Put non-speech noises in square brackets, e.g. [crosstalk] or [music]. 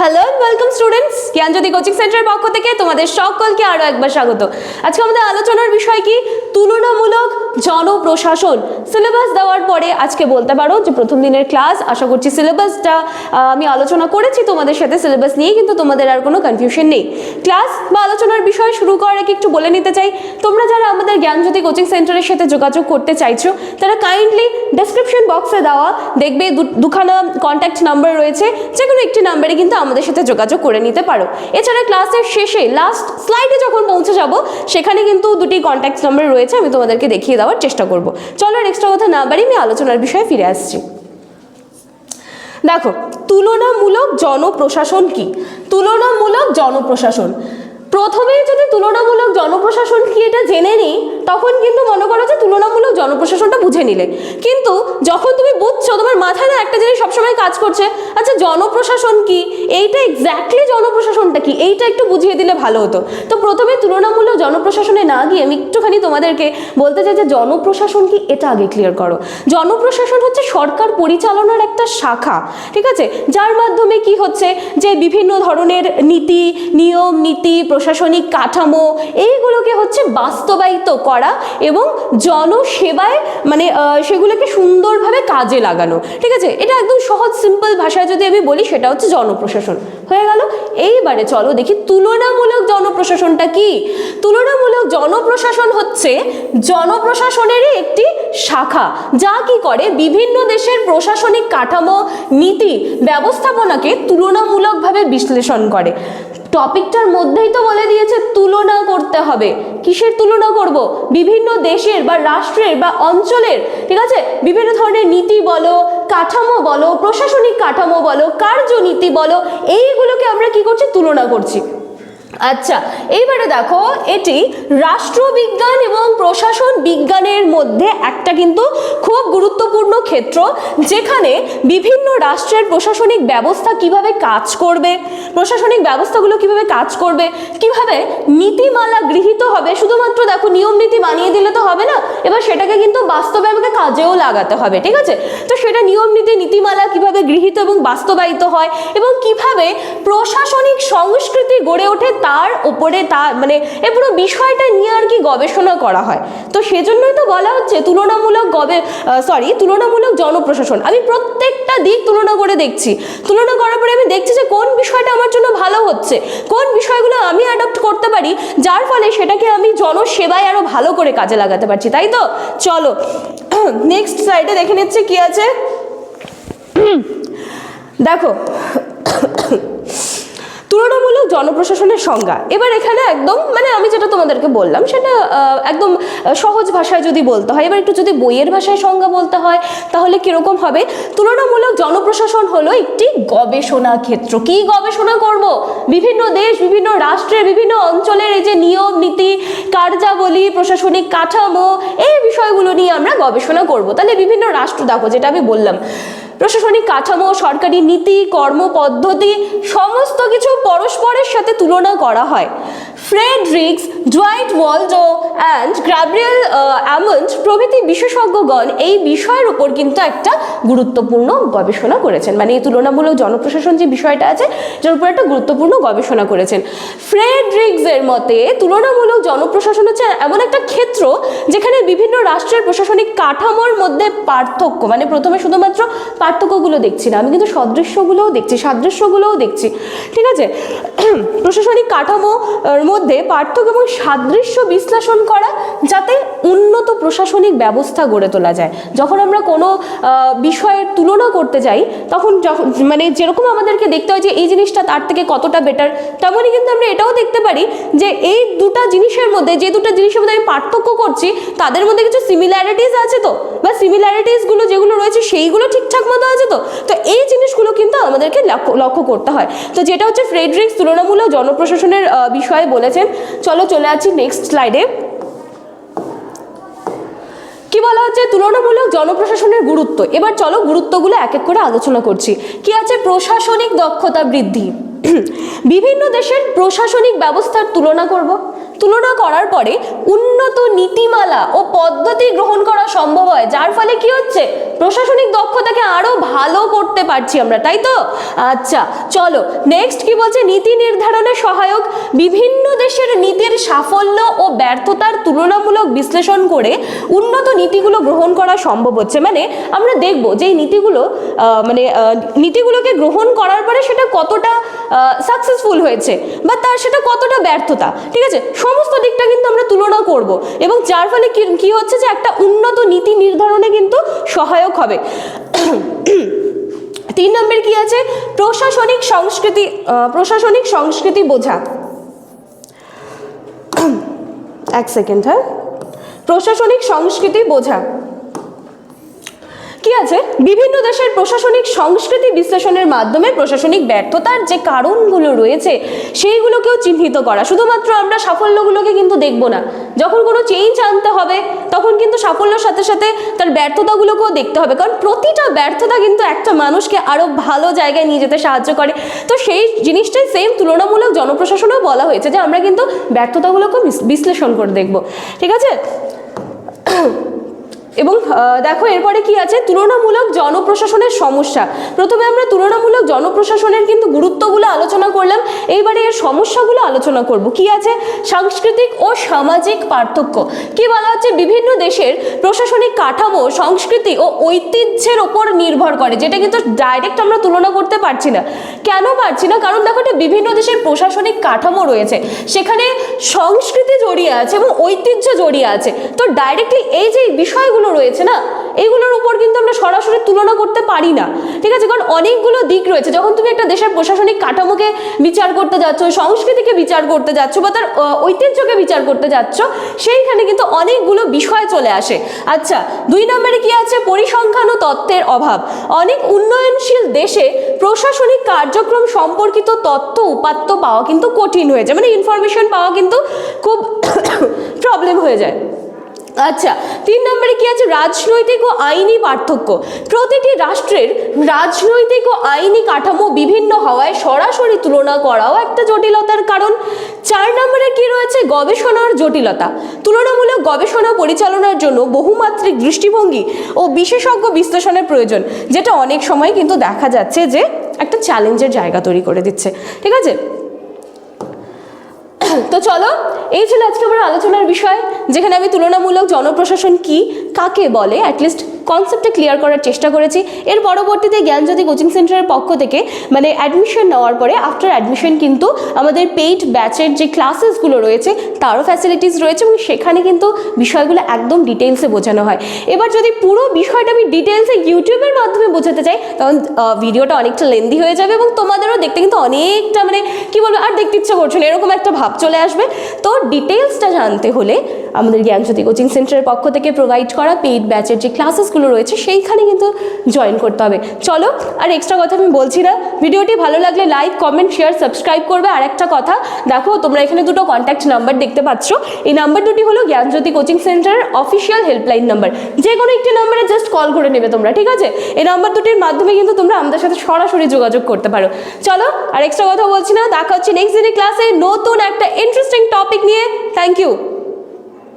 Hello welcome students Gyanjyoti coaching সেন্টারের পক্ষ থেকে তোমাদের সকলকে আরও একবার স্বাগত। আজকে আমাদের আলোচনার বিষয় কি? তুলনামূলক জনপ্রশাসন। সিলেবাস দেওয়ার পরে আজকে বলতে পারো যে প্রথম দিনের ক্লাস আশা করছি সিলেবাসটা আমি আলোচনা করেছি তোমাদের সাথে সিলেবাস নিয়ে, কিন্তু তোমাদের আর কোনো কনফিউশন নেই। ক্লাস বা আলোচনার বিষয় শুরু করার আগে একটু বলে নিতে চাই, তোমরা যারা আমাদের জ্ঞানজ্যোতি কোচিং সেন্টারের সাথে যোগাযোগ করতে চাইছো, তারা কাইন্ডলি ডেসক্রিপশন বক্সে দেওয়া, দেখবে দুখানা কন্ট্যাক্ট নাম্বার রয়েছে যে কোনো একটি নাম্বারে কিন্তু আমাদের সাথে যোগাযোগ করে নিতে পারো। এছাড়া ক্লাসের শেষে লাস্ট স্লাইডে যখন পৌঁছে যাব, সেখানে কিন্তু দুটি কন্ট্যাক্ট নাম্বার রয়েছে। আমি তোমাদেরকে দেখিয়ে দেওয়ার চেষ্টা করব। চলো আর এক্সট্রা কথা না বাড়ি আমি আলোচনার বিষয়ে ফিরে আসছি। দেখো, তুলনামূলক জনপ্রশাসন কি? তুলনামূলক জনপ্রশাসন। প্রথমেই যদি তুলনামূলক জনপ্রশাসন কি এটা জেনে নিই, তখন কিন্তু মনে করো যে তুলনামূলক জনপ্রশাসনটা বুঝে নিলে। কিন্তু যখন তুমি বুঝছ তোমার মাথায় না একটা জিনিস সবসময় কাজ করছে আচ্ছা জনপ্রশাসন কি? এইটা এক্স্যাক্টলি জনপ্রশাসনটা কি? এইটা একটু বুঝিয়ে দিলে ভালো হতো। তো প্রথমে তুলনামূলক জনপ্রশাসনে না গিয়ে আমি একটুখানি তোমাদেরকে বলতে চাই যে জনপ্রশাসন কি? এটা আগে ক্লিয়ার করো। জনপ্রশাসন হচ্ছে সরকার পরিচালনার একটা শাখা, ঠিক আছে? যার মাধ্যমে কি হচ্ছে? যে বিভিন্ন ধরনের নীতি, নিয়ম, নীতি প্রশাসনিক কাঠামো, এইগুলোকে হচ্ছে বাস্তবায়িত করা এবং জনসেবায় মানে সেগুলোকে সুন্দরভাবে কাজে লাগানো। ঠিক আছে? এটা একদম সহজ সিম্পল ভাষায় যদি আমি বলি, সেটা হচ্ছে জনপ্রশাসন। হয়ে গেল? এইবারে চলো দেখি তুলনামূলক জনপ্রশাসনটা কি? তুলনামূলক জনপ্রশাসন হচ্ছে জনপ্রশাসনেরই একটি শাখা, যা কি করে? বিভিন্ন দেশের প্রশাসনিক কাঠামো, নীতি, ব্যবস্থাপনাকে তুলনামূলকভাবে বিশ্লেষণ করে। টপিকটার মধ্যেই তো বলে দিয়েছে তুলনা করতে হবে। কিসের তুলনা করব? বিভিন্ন দেশের বা রাষ্ট্রের বা অঞ্চলের, ঠিক আছে? বিভিন্ন ধরনের নীতি বলো, কাঠামো বলো, প্রশাসনিক কাঠামো বলো, কার্যনীতি বলো, এইগুলোকে আমরা কি করছি? তুলনা করছি। আচ্ছা এইবারে দেখো, এটি রাষ্ট্রবিজ্ঞান এবং প্রশাসন বিজ্ঞানের মধ্যে একটা কিন্তু খুব গুরুত্বপূর্ণ ক্ষেত্র, যেখানে বিভিন্ন রাষ্ট্রের প্রশাসনিক ব্যবস্থা কীভাবে কাজ করবে, প্রশাসনিক ব্যবস্থাগুলো কীভাবে কাজ করবে, কীভাবে নীতিমালা গৃহীত হবে, শুধুমাত্র দেখো নিয়ম নীতি বানিয়ে দিলে তো হবে না, এবার সেটাকে কিন্তু বাস্তবে আমাকে কাজেও লাগাতে হবে, ঠিক আছে? তো সেটা নিয়ম নীতি নীতিমালা কীভাবে গৃহীত এবং বাস্তবায়িত হয়, এবং কীভাবে প্রশাসনিক সংস্কৃতি গড়ে ওঠে তার ওপরে তার মানে এ পুরো বিষয়টা নিয়ে আর কি গবেষণা করা হয়। তো সেজন্যই তো বলা হচ্ছে তুলনামূলক গবে সরি তুলনামূলক জনপ্রশাসন। আমি প্রত্যেকটা দিক তুলনা করে দেখছি। তুলনা করার পরে আমি দেখছি যে কোন বিষয়টা আমার জন্য ভালো হচ্ছে। কোন বিষয়গুলো আমি অ্যাডাপ্ট করতে পারি, যার ফলে সেটাকে আমি জনসেবায় আরও ভালো করে কাজে লাগাতে পারছি। তাই তো? চলো [clears throat] নেক্সট স্লাইডে দেখে নিচ্ছে কি আছে। [clears throat] দেখো তুলনামূলক জনপ্রশাসনের সংজ্ঞা। এবার এখানে একদম মানে আমি যেটা তোমাদেরকে বললাম, সেটা একদম সহজ ভাষায় যদি বলতে হয়, এবার একটু যদি বইয়ের ভাষায় সংজ্ঞা বলতে হয়, তাহলে কীরকম হবে? তুলনামূলক জনপ্রশাসন হলো একটি গবেষণা ক্ষেত্র। কি গবেষণা করব? বিভিন্ন দেশ, বিভিন্ন রাষ্ট্রের, বিভিন্ন অঞ্চলের এই যে নিয়ম, নীতি, কার্যাবলী, প্রশাসনিক কাঠামো, এই বিষয়গুলো নিয়ে আমরা গবেষণা করব। তাহলে বিভিন্ন রাষ্ট্র, দেখো যেটা আমি বললাম প্রশাসনিক কাঠামো সরকারি নীতি কর্মপদ্ধতি সমস্ত কিছু পরস্পরের সাথে তুলনা করা হয়। Fredericks, Dwight Waldo and Gabriel Almond প্রভৃতি বিশেষজ্ঞগণ এই বিষয়ের উপর কিন্তু একটা গুরুত্বপূর্ণ গবেষণা করেছেন। মানে এই তুলনামূলক জনপ্রশাসন যে বিষয়টা আছে, যার উপর একটা গুরুত্বপূর্ণ গবেষণা করেছেন। ফ্রেডরিক্সের মতে তুলনামূলক জনপ্রশাসন হচ্ছে এমন একটা ক্ষেত্র যেখানে বিভিন্ন রাষ্ট্রের প্রশাসনিক কাঠামোর মধ্যে পার্থক্য মানে প্রথমে শুধুমাত্র পার্থক্যগুলো দেখছি না, আমি কিন্তু সদৃশ্যগুলোও দেখছি, সাদৃশ্যগুলোও দেখছি। ঠিক আছে? প্রশাসনিক কাঠামোর মধ্যে পার্থক্য এবং সাদৃশ্য বিশ্লেষণ করা যাতে উন্নত প্রশাসনিক ব্যবস্থা গড়ে তোলা যায়। যখন আমরা কোনো বিষয়ের তুলনা করতে যাই, তখন যখন মানে যেরকম আমাদেরকে দেখতে হয় যে, এই জিনিসটা তার থেকে কতটা বেটার তেমনই কিন্তু আমরা এটাও দেখতে পারি যে এই দুটো জিনিসের মধ্যে, যে দুটো জিনিসের মধ্যে আমি পার্থক্য করছি, তাদের মধ্যে কিছু সিমিলারিটিস আছে তো? বা সিমিলারিটিসগুলো যেগুলো রয়েছে, সেইগুলো ঠিকঠাক মতো আছে তো? তো এই জিনিসগুলো কিন্তু আমাদেরকে লক্ষ্য করতে হয়। তো যেটা হচ্ছে ফ্রেডরিক্স তুলনামূলক জনপ্রশাসনের বিষয়ে বলেছেন। চলো চলে আছি নেক্সট স্লাইডে কি বলা হচ্ছে? তুলনামূলক জনপ্রশাসনের গুরুত্ব। এবার চলো গুরুত্বগুলো এক এক করে আলোচনা করছি। কি আছে? প্রশাসনিক দক্ষতা বৃদ্ধি। [clears throat] বিভিন্ন দেশের প্রশাসনিক ব্যবস্থার তুলনা করব। তুলনা করার পরে উন্নত নীতিমালা ও পদ্ধতি গ্রহণ করা সম্ভব হয়। যার ফলে কি হচ্ছে? প্রশাসনিক দক্ষতাকে আরও ভালো করতে পারছি আমরা, তাই তো? আচ্ছা চলো নেক্সট কি বলছে? নীতি নির্ধারণে সহায়ক বিভিন্ন দেশের নীতির সাফল্য ও ব্যর্থতার তুলনামূলক বিশ্লেষণ করে উন্নত নীতিগুলো গ্রহণ করা সম্ভব হচ্ছে। মানে আমরা দেখব যে এই নীতিগুলো মানে নীতিগুলোকে গ্রহণ করার পরে সেটা কতটা সাকসেসফুল হয়েছে বা তার সেটা কতটা ব্যর্থতা। ঠিক আছে? সমস্ত দিকটা কিন্তু আমরা তুলনা করব। এবং যার ফলে কি হচ্ছে যে একটা উন্নত নীতি নির্ধারণে কিন্তু সহায়ক হবে। তিন নম্বর কি আছে? প্রশাসনিক সংস্কৃতি প্রশাসনিক সংস্কৃতি বোঝা। এক সেকেন্ড হ্যাঁ? প্রশাসনিক সংস্কৃতি বোঝা। কি আছে? বিভিন্ন দেশের প্রশাসনিক সংস্কৃতি বিশ্লেষণের মাধ্যমে প্রশাসনিক ব্যর্থতার যে কারণগুলো রয়েছে, সেইগুলোকেও চিহ্নিত করা। শুধুমাত্র আমরা সাফল্যগুলোকে কিন্তু দেখব না। যখন কোনো চেঞ্জ আনতে হবে, তখন কিন্তু সাফল্যের সাথে সাথে তার ব্যর্থতাগুলোকেও দেখতে হবে। কারণ প্রতিটা ব্যর্থতা কিন্তু একটা মানুষকে আরও ভালো জায়গায় নিয়ে যেতে সাহায্য করে। তো সেই জিনিসটাই সেম তুলনামূলক জনপ্রশাসনেও বলা হয়েছে যে আমরা কিন্তু ব্যর্থতাগুলোকে বিস- বিশ্লেষণ করে দেখব। ঠিক আছে? এবং দেখো এরপরে কি আছে? তুলনামূলক জনপ্রশাসনের সমস্যা। প্রথমে আমরা তুলনামূলক জনপ্রশাসনের কিন্তু গুরুত্বগুলো আলোচনা করলাম। এইবারে এর সমস্যাগুলো আলোচনা করব। কি আছে? সাংস্কৃতিক ও সামাজিক পার্থক্য। কি বলা হচ্ছে? বিভিন্ন দেশের প্রশাসনিক কাঠামো, সংস্কৃতি ও ঐতিহ্যের ওপর নির্ভর করে, যেটা কিন্তু ডাইরেক্ট আমরা তুলনা করতে পারছি না। কেন পারছি না? কারণ দেখো এটা বিভিন্ন দেশের প্রশাসনিক কাঠামো রয়েছে। সেখানে সংস্কৃতি জড়িয়ে আছে এবং ঐতিহ্য জড়িয়ে আছে। তো ডাইরেক্টলি এই যে বিষয়গুলো রয়েছে না? এইগুলোর উপর কিন্তু আমরা সরাসরি তুলনা করতে পারি না। ঠিক আছে? কারণ অনেকগুলো দিক রয়েছে। যখন তুমি একটা দেশের প্রশাসনিক কাঠামোকে বিচার করতে যাচ্ছ সংস্কৃতিকে বিচার করতে যাচ্ছ বা তার ঐতিহ্যকে বিচার করতে যাচ্ছ, সেইখানে কিন্তু অনেকগুলো বিষয় চলে আসে। আচ্ছা দুই নম্বরে কি আছে? পরিসংখ্যান ও তত্ত্বের অভাব। অনেক উন্নয়নশীল দেশে প্রশাসনিক কার্যক্রম সম্পর্কিত তথ্য উপাত্ত পাওয়া কিন্তু কঠিন হয়ে যায়। মানে ইনফরমেশন পাওয়া কিন্তু খুব [coughs] প্রবলেম হয়ে যায়। আচ্ছা তিন নম্বরে কি আছে? রাজনৈতিক ও আইনি পার্থক্য। প্রতিটি রাষ্ট্রের রাজনৈতিক ও আইনি কাঠামো বিভিন্ন হওয়ায় সরাসরি তুলনা করাও একটা জটিলতার কারণ। চার নম্বরে কি রয়েছে? গবেষণার জটিলতা। তুলনামূলক গবেষণা পরিচালনার জন্য বহুমাত্রিক দৃষ্টিভঙ্গি ও বিশেষজ্ঞ বিশ্লেষণের প্রয়োজন, যেটা অনেক সময় কিন্তু দেখা যাচ্ছে যে একটা চ্যালেঞ্জের জায়গা তৈরি করে দিচ্ছে। ঠিক আছে? তো চলো এই ছিল আজকে আমার আলোচনার বিষয় যেখানে আমি তুলনামূলক জনপ্রশাসন কি কাকে বলে? অ্যাটলিস্ট কনসেপ্টটা ক্লিয়ার করার চেষ্টা করেছি। এর পরবর্তীতে জ্ঞানজ্যোতি কোচিং সেন্টারের পক্ষ থেকে মানে অ্যাডমিশন নেওয়ার পরে আফটার অ্যাডমিশন কিন্তু আমাদের পেইড ব্যাচের যে ক্লাসেসগুলো রয়েছে, তারও ফ্যাসিলিটিস রয়েছে এবং সেখানে কিন্তু বিষয়গুলো একদম ডিটেলসে বোঝানো হয়। এবার যদি পুরো বিষয়টা আমি ডিটেলসে ইউটিউবের মাধ্যমে বোঝাতে চাই, তখন ভিডিওটা অনেকটা লেন্দি হয়ে যাবে এবং তোমাদেরও দেখতে কিন্তু অনেকটা মানে কি বলব, আর দেখতে ইচ্ছা করছ না, এরকম একটা ভাব চলে আসবে। তো ডিটেলসটা জানতে হলে আমাদের জ্ঞানজ্যোতি কোচিং সেন্টারের পক্ষ থেকে প্রোভাইড করা পেইড ব্যাচের যে ক্লাসেসগুলো রয়েছে সেইখানে কিন্তু জয়েন করতে হবে। চলো, আর এক্সট্রা কথা আমি বলছি না। ভিডিওটি ভালো লাগলে লাইক কমেন্ট শেয়ার সাবস্ক্রাইব করবে। আর একটা কথা, দেখো তোমরা এখানে দুটো কন্ট্যাক্ট নাম্বার দেখতে পাচ্ছ। এই নাম্বার দুটি হলো জ্ঞানজ্যোতি কোচিং সেন্টারের অফিসিয়াল হেল্পলাইন নাম্বার যে কোনো একটি নাম্বারে জাস্ট কল করে নেবে তোমরা, ঠিক আছে? এই নাম্বার দুটির মাধ্যমে কিন্তু তোমরা আমাদের সাথে সরাসরি যোগাযোগ করতে পারো। চলো, আর এক্সট্রা কথা বলছি না। দেখা হচ্ছে নেক্সট দিনের ক্লাসে নতুন একটা ইন্টারেস্টিং টপিক নিয়ে। Thank you